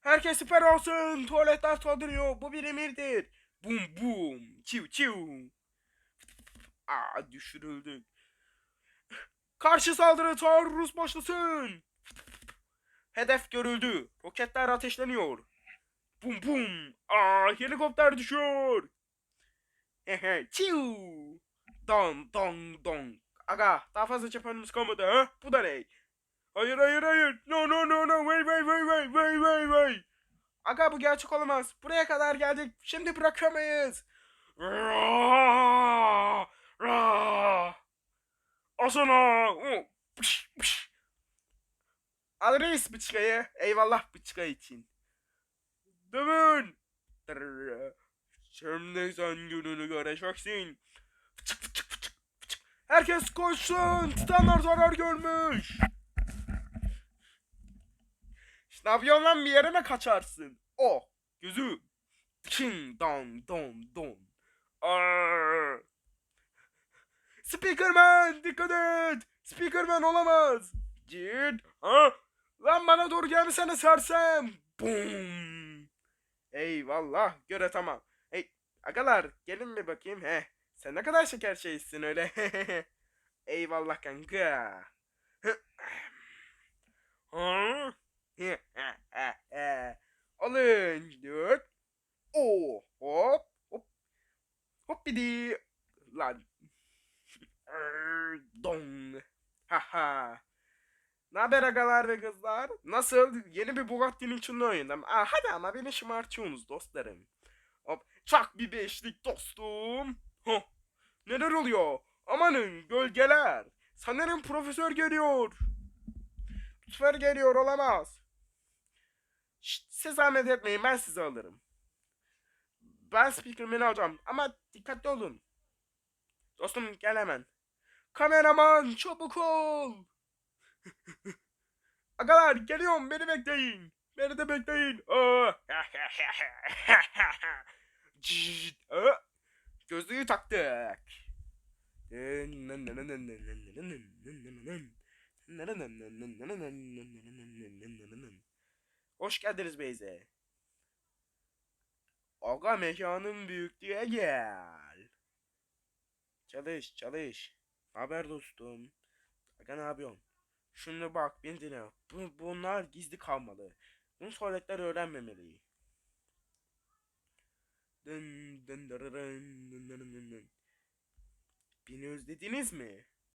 Herkes süper olsun. Tuvaletler saldırıyor. Bu bir emirdir. Bum bum. Çiv çiv. Aa düşürüldük. Karşı saldırı taarruz başlasın. Hedef görüldü. Roketler ateşleniyor. Bum bum. Aa helikopter düşüyor. Hehe. Çiu. Don don don. Aga daha fazla cephanemiz kalmadı ha? Bu da ne? Hayır hayır hayır. No no no no. Wait wait wait wait wait wait wait. Aga bu gerçek olamaz. Buraya kadar geldik. Şimdi bırakamayız. Ra! Ra! Asana! Al reis bıçkayı. Eyvallah bıçka için. Dövün. Şimdi sen gününü göreceksin. Herkes koşsun. Titanlar zarar görmüş. Ne lan bir yere mi kaçarsın? O. Gözü. King don don don. Speakerman dikkat et. Speakerman olamaz. Git. Ha? Lan bana doğru gelmesene sersem. Boom. Eyvallah göre tamam. Hey agalar gelin bir bakayım he. Sen ne kadar şeker şeysin öyle. Eyvallah kanka. Oo hop hop. Hop bidi. Lan. Dong. Haha. Ne haber agalar ve kızlar? Nasıl? Yeni bir Bugatti'nin içinde oynadım. Aa, hadi ama beni şımartıyorsunuz dostlarım. Hop. Çak bir beşlik dostum. Huh. Neler oluyor? Amanın gölgeler. Sanırım profesör geliyor. Lütfen geliyor olamaz. Şşt, siz zahmet etmeyin ben sizi alırım. Ben speakerman'i alacağım ama dikkatli olun. Dostum gel hemen. Kameraman çabuk ol. Agalar geliyorum beni bekleyin. Beni de bekleyin. Gözlüğü taktık. Hoş geldiniz Beyze. Aga mekanın büyüklüğe gel. Çalış çalış. Haber dostum. Aga ne yapıyorsun? Şimdi bak beni dinle. Bu, bunlar gizli kalmalı. Bunu tuvaletler öğrenmemeli. Dın dın dırırın dın dın dın dın. Beni özlediniz mi?